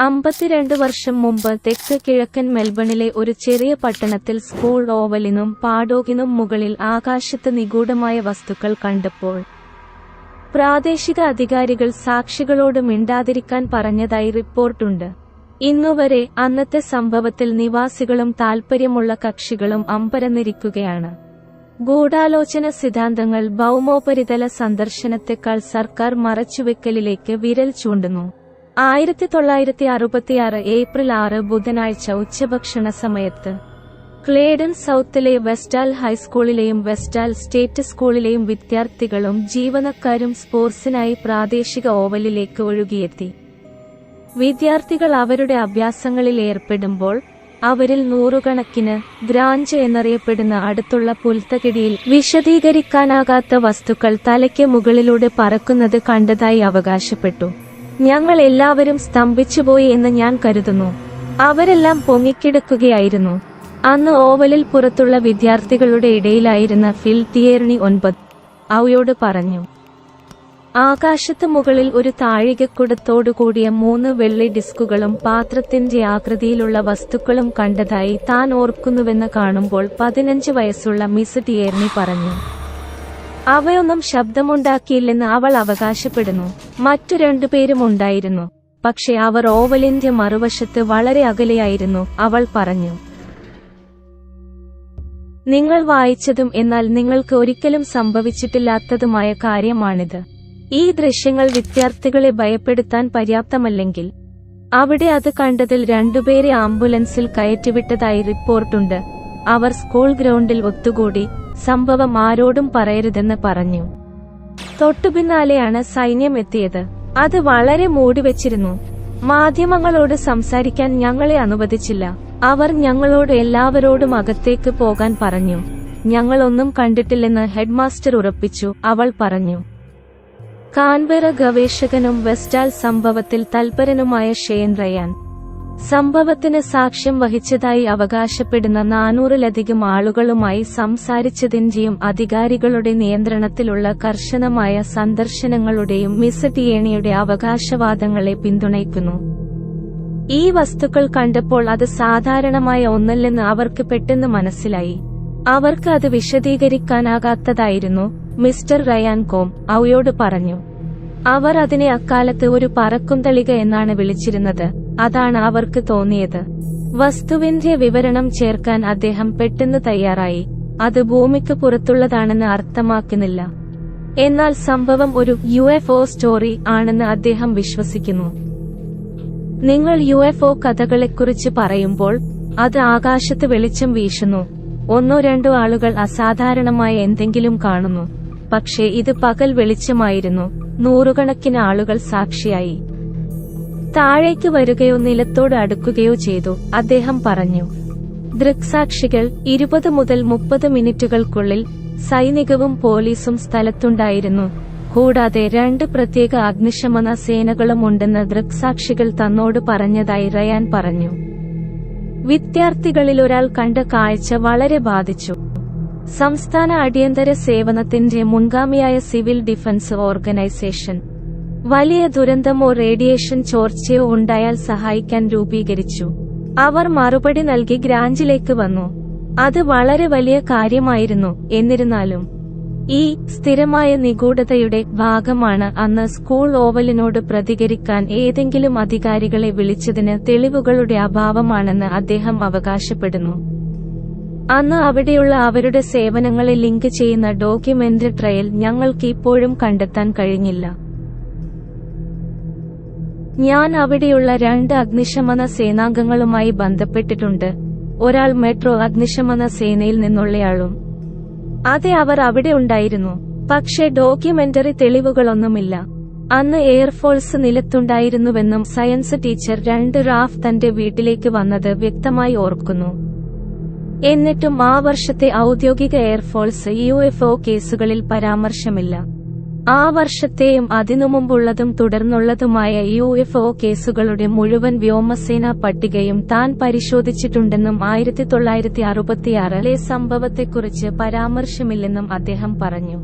അമ്പത്തിരണ്ട് വർഷം മുമ്പ് തെക്ക് കിഴക്കൻ മെൽബണിലെ ഒരു ചെറിയ പട്ടണത്തിൽ സ്കൂൾ ഓവലിനും പാഡോഗിനും മുകളിൽ ആകാശത്ത് നിഗൂഢമായ വസ്തുക്കൾ കണ്ടപ്പോൾ പ്രാദേശിക അധികാരികൾ സാക്ഷികളോട് മിണ്ടാതിരിക്കാൻ പറഞ്ഞതായി റിപ്പോർട്ടുണ്ട്. ഇന്നുവരെ അന്നത്തെ സംഭവത്തിൽ നിവാസികളും താൽപ്പര്യമുള്ള കക്ഷികളും അമ്പരന്നിരിക്കുകയാണ്. ഗൂഢാലോചന സിദ്ധാന്തങ്ങൾ ഭൗമോപരിതല സന്ദർശനത്തെക്കാൾ സർക്കാർ മറച്ചുവെക്കലിലേക്ക് വിരൽ ചൂണ്ടുന്നു. ആയിരത്തി തൊള്ളായിരത്തി അറുപത്തിയാറ് ഏപ്രിൽ ആറ് ബുധനാഴ്ച ഉച്ചഭക്ഷണ സമയത്ത്. ക്ലേഡൻ സൌത്തിലെ വെസ്റ്റാൽ ഹൈസ്കൂളിലെയും വെസ്റ്റാൽ സ്റ്റേറ്റ് സ്കൂളിലെയും വിദ്യാർത്ഥികളും ജീവനക്കാരും സ്പോർട്സിനായി പ്രാദേശിക ഓവലിലേക്ക് ഒഴുകിയെത്തി. വിദ്യാർത്ഥികൾ അവരുടെ അഭ്യാസങ്ങളിൽ ഏർപ്പെടുമ്പോൾ അവരിൽ നൂറുകണക്കിന് ഗ്രാഞ്ച് എന്നറിയപ്പെടുന്ന അടുത്തുള്ള പുൽത്തകിടിയിൽ വിശദീകരിക്കാനാകാത്ത വസ്തുക്കൾ തലയ്ക്ക് മുകളിലൂടെ പറക്കുന്നത് കണ്ടതായി അവകാശപ്പെട്ടു. ഞങ്ങൾ എല്ലാവരും സ്തംഭിച്ചുപോയി എന്ന് ഞാൻ കരുതുന്നു. അവരെല്ലാം പൊങ്ങിക്കിടക്കുകയായിരുന്നു. അന്ന് ഓവലിൽ പുറത്തുള്ള വിദ്യാർത്ഥികളുടെ ഇടയിലായിരുന്ന ഫിൽ തിയേർണി ഒൻപത് അവയോട് പറഞ്ഞു ആകാശത്ത് മുകളിൽ ഒരു താഴികക്കുടത്തോടുകൂടിയ മൂന്ന് വെള്ളി ഡിസ്കുകളും പാത്രത്തിന്റെ ആകൃതിയിലുള്ള വസ്തുക്കളും കണ്ടതായി താൻ ഓർക്കുന്നുവെന്ന് കാണുമ്പോൾ പതിനഞ്ച് വയസ്സുള്ള മിസ് ടിയേർണി പറഞ്ഞു. അവയൊന്നും ശബ്ദമുണ്ടാക്കിയില്ലെന്ന് അവൾ അവകാശപ്പെടുന്നു. മറ്റു രണ്ടുപേരും ഉണ്ടായിരുന്നു. പക്ഷെ അവർ ഓവലിന്റെ മറുവശത്ത് വളരെ അകലെയായിരുന്നു. അവൾ പറഞ്ഞു നിങ്ങൾ വായിച്ചതും എന്നാൽ നിങ്ങൾക്ക് ഒരിക്കലും സംഭവിച്ചിട്ടില്ലാത്തതുമായ കാര്യമാണിത്. ഈ ദൃശ്യങ്ങൾ വിദ്യാർത്ഥികളെ ഭയപ്പെടുത്താൻ പര്യാപ്തമല്ലെങ്കിൽ. അവിടെ അത് കണ്ടതിൽ രണ്ടുപേരെ ആംബുലൻസിൽ കയറ്റിവിട്ടതായി റിപ്പോർട്ടുണ്ട്. അവർ സ്കൂൾ ഗ്രൗണ്ടിൽ ഒത്തുകൂടി. സംഭവം ആരോടും പറയരുതെന്ന് പറഞ്ഞു. തൊട്ടുപിന്നാലെയാണ് സൈന്യം എത്തിയത്. അത് വളരെ മൂടിവെച്ചിരുന്നു മാധ്യമങ്ങളോട് സംസാരിക്കാൻ ഞങ്ങളെ അനുവദിച്ചില്ല. അവർ ഞങ്ങളോട് എല്ലാവരോടും അകത്തേക്ക് പോകാൻ പറഞ്ഞു. ഞങ്ങളൊന്നും കണ്ടിട്ടില്ലെന്ന് ഹെഡ്മാസ്റ്റർ ഉറപ്പിച്ചു. അവൾ പറഞ്ഞു. കാൻബെറ ഗവേഷകനും വെസ്റ്റാൽ സംഭവത്തിൽ തൽപരനുമായ ഷെയ്ൻ റയാൻ. സംഭവത്തിന് സാക്ഷ്യം വഹിച്ചതായി അവകാശപ്പെടുന്ന നാനൂറിലധികം ആളുകളുമായി സംസാരിച്ചതിന്റെയും അധികാരികളുടെ നിയന്ത്രണത്തിലുള്ള കർശനമായ സന്ദർശനങ്ങളുടെയും മിസറ്റിയേണിയുടെ അവകാശവാദങ്ങളെ പിന്തുണയ്ക്കുന്നു. ഈ വസ്തുക്കൾ കണ്ടപ്പോൾ അത് സാധാരണമായ ഒന്നല്ലെന്ന് അവർക്ക് പെട്ടെന്ന് മനസ്സിലായി. അവർക്ക് അത് വിശദീകരിക്കാനാകാത്തതായിരുന്നു മിസ്റ്റർ റയാൻ കോം അവയോട് പറഞ്ഞു. അവർ അതിനെ അക്കാലത്ത് ഒരു പറക്കുംതളിക എന്നാണ് വിളിച്ചിരുന്നത്. അതാണ് അവർക്ക് തോന്നിയത്. വസ്തുവിന്റെ വിവരണം ചേർക്കാൻ അദ്ദേഹം പെട്ടെന്ന് തയ്യാറായി. അത് ഭൂമിക്ക് പുറത്തുള്ളതാണെന്ന് അർത്ഥമാക്കുന്നില്ല. എന്നാൽ സംഭവം ഒരു യു സ്റ്റോറി ആണെന്ന് അദ്ദേഹം വിശ്വസിക്കുന്നു. നിങ്ങൾ യു എഫ് ഒ കഥകളെക്കുറിച്ച് പറയുമ്പോൾ അത് ആകാശത്ത് വെളിച്ചം വീശുന്നു. ഒന്നോ രണ്ടോ ആളുകൾ അസാധാരണമായ എന്തെങ്കിലും കാണുന്നു. പക്ഷേ ഇത് പകൽ വെളിച്ചമായിരുന്നു. നൂറുകണക്കിന് ആളുകൾ സാക്ഷിയായി. താഴേക്ക് വരികയോ നിലത്തോട് അടുക്കുകയോ ചെയ്തു. അദ്ദേഹം പറഞ്ഞു ദൃക്സാക്ഷികൾ ഇരുപത് മുതൽ മുപ്പത് മിനിറ്റുകൾക്കുള്ളിൽ സൈനികവും പോലീസും സ്ഥലത്തുണ്ടായിരുന്നു. കൂടാതെ രണ്ട് പ്രത്യേക അഗ്നിശമന സേനകളും ഉണ്ടെന്ന് ദൃക്സാക്ഷികൾ തന്നോട് പറഞ്ഞതായി റയാൻ പറഞ്ഞു. വിദ്യാർത്ഥികളിൽ ഒരാൾ കണ്ട കാഴ്ച വളരെ ബാധിച്ചു. സംസ്ഥാന അടിയന്തര സേവനത്തിന്റെ മുൻഗാമിയായ സിവിൽ ഡിഫൻസ് ഓർഗനൈസേഷൻ വലിയ ദുരന്തമോ റേഡിയേഷൻ ചോർച്ചയോ ഉണ്ടായാൽ സഹായിക്കാൻ രൂപീകരിച്ചു. അവർ മറുപടി നൽകി ഗ്രാഞ്ചിലേക്ക് വന്നു. അത് വളരെ വലിയ കാര്യമായിരുന്നു എന്നിരുന്നാലും. ഈ സ്ഥിരമായ നിഗൂഢതയുടെ ഭാഗമാണ് അന്ന് സ്കൂൾ ഓവലിനോട് പ്രതികരിക്കാൻ ഏതെങ്കിലും അധികാരികളെ വിളിച്ചതിന് തെളിവുകളുടെ അഭാവമാണെന്ന് അദ്ദേഹം അവകാശപ്പെടുന്നു. അന്ന് അവിടെയുള്ള അവരുടെ സേവനങ്ങളെ ലിങ്ക് ചെയ്യുന്ന ഡോക്യുമെന്ററി ട്രയൽ ഞങ്ങൾക്ക് ഇപ്പോഴും കണ്ടെത്താൻ കഴിഞ്ഞില്ല. ഞാൻ അവിടെയുള്ള രണ്ട് അഗ്നിശമന സേനാംഗങ്ങളുമായി ബന്ധപ്പെട്ടിട്ടുണ്ട്. ഒരാൾ മെട്രോ അഗ്നിശമന സേനയിൽ നിന്നുള്ളയാളും. അതെ അവർ അവിടെ ഉണ്ടായിരുന്നു. പക്ഷേ ഡോക്യുമെന്ററി തെളിവുകളൊന്നുമില്ല. അന്ന് എയർഫോഴ്സ് നിലത്തുണ്ടായിരുന്നുവെന്നും സയൻസ് ടീച്ചർ രണ്ട് റാഫ് തന്റെ വീട്ടിലേക്ക് വന്നത് വ്യക്തമായി ഓർക്കുന്നു. എന്നിട്ടും ആ വർഷത്തെ ഔദ്യോഗിക എയർഫോഴ്സ് യു എഫ് ഒ കേസുകളിൽ പരാമർശമില്ല. ആ വർഷത്തെയും അതിനുമുമ്പുള്ളതും തുടർന്നുള്ളതുമായ യു എഫ് ഒ കേസുകളുടെ മുഴുവൻ വ്യോമസേനാ പട്ടികയും താൻ പരിശോധിച്ചിട്ടുണ്ടെന്നും ആയിരത്തി തൊള്ളായിരത്തി അറുപത്തിയാറിലെ സംഭവത്തെക്കുറിച്ച് പരാമർശമില്ലെന്നും അദ്ദേഹം പറഞ്ഞു.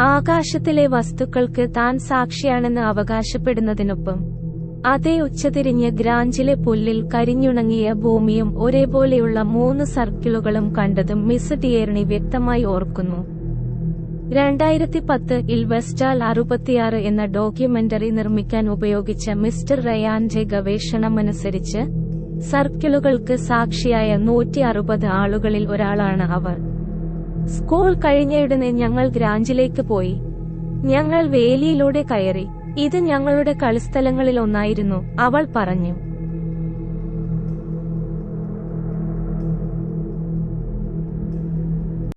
ആകാശത്തിലെ വസ്തുക്കൾക്ക് താൻ സാക്ഷിയാണെന്ന് അവകാശപ്പെടുന്നതിനൊപ്പം അതേ ഉച്ചതിരിഞ്ഞ് ഗ്രാഞ്ചിലെ പുല്ലിൽ കരിഞ്ഞുണങ്ങിയ ഭൂമിയും ഒരേപോലെയുള്ള മൂന്ന് സർക്കിളുകളും കണ്ടതും മിസ് ടിയേർണി വ്യക്തമായി ഓർക്കുന്നു. രണ്ടായിരത്തി പത്ത് ഇൽ വെസ്റ്റാൽ അറുപത്തിയാറ് എന്ന ഡോക്യുമെന്ററി നിർമ്മിക്കാൻ ഉപയോഗിച്ച മിസ്റ്റർ റയാന്റെ ഗവേഷണമനുസരിച്ച് സർക്കിളുകൾക്ക് സാക്ഷിയായ നൂറ്റി അറുപത് ആളുകളിൽ ഒരാളാണ് അവർ. സ്കൂൾ കഴിഞ്ഞയുടനെ ഞങ്ങൾ ഗ്രാഞ്ചിലേക്ക് പോയി. ഞങ്ങൾ വേലിയിലൂടെ കയറി. ഇത് ഞങ്ങളുടെ കളിസ്ഥലങ്ങളിൽ ഒന്നായിരുന്നു അവൾ പറഞ്ഞു.